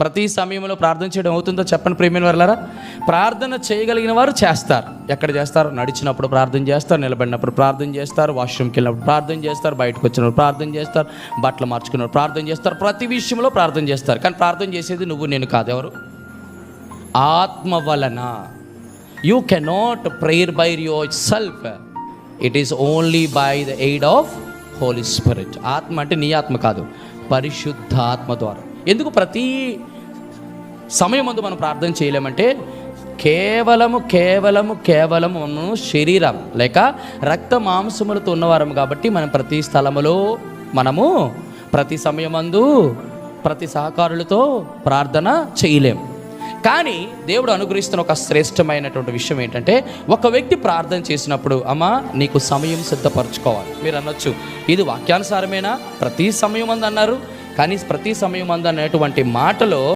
ప్రతి సమయంలో ప్రార్థన చేయడం అవుతుందో చెప్పండి ప్రేమిన వాళ్ళారా ప్రార్థన చేయగలిగిన వారు చేస్తారు. ఎక్కడ చేస్తారు? నడిచినప్పుడు ప్రార్థన చేస్తారు నిలబడినప్పుడు ప్రార్థన చేస్తారు వాష్రూమ్కి వెళ్ళినప్పుడు ప్రార్థన చేస్తారు బయటకు వచ్చినప్పుడు ప్రార్థన చేస్తారు బట్టలు మార్చుకున్నప్పుడు ప్రార్థన చేస్తారు ప్రతి విషయంలో ప్రార్థన చేస్తారు. కానీ ప్రార్థన చేసేది నువ్వు నేను కాదు. ఎవరు? ఆత్మ వలన. You cannot prayer by yourself it is only by the aid of Holy Spirit ఆత్మ అంటే నీ ఆత్మ కాదు. పరిశుద్ధ ఆత్మ ద్వారా. ఎందుకు ప్రతి సమయం ముందు మనం ప్రార్థన చేయలేమంటే కేవలము కేవలము కేవలము శరీరం. లేక రక్త మాంసములతో ఉన్నవారం కాబట్టి మనం ప్రతి స్థలములో మనము ప్రతి సమయమందు ప్రతి సహకారులతో ప్రార్థన చేయలేం. కానీ దేవుడు అనుగ్రహిస్తున్న ఒక శ్రేష్టమైనటువంటి విషయం ఏంటంటే ఒక వ్యక్తి ప్రార్థన చేసినప్పుడు అమ్మా నీకు సమయం సిద్ధపరచుకోవాలి. మీరు అనొచ్చు. ఇది వాక్యానుసారమేనా? ప్రతి సమయం అందు అన్నారు. కానీ ప్రతి సమయం అందనేటువంటి అనేటువంటి మాటలో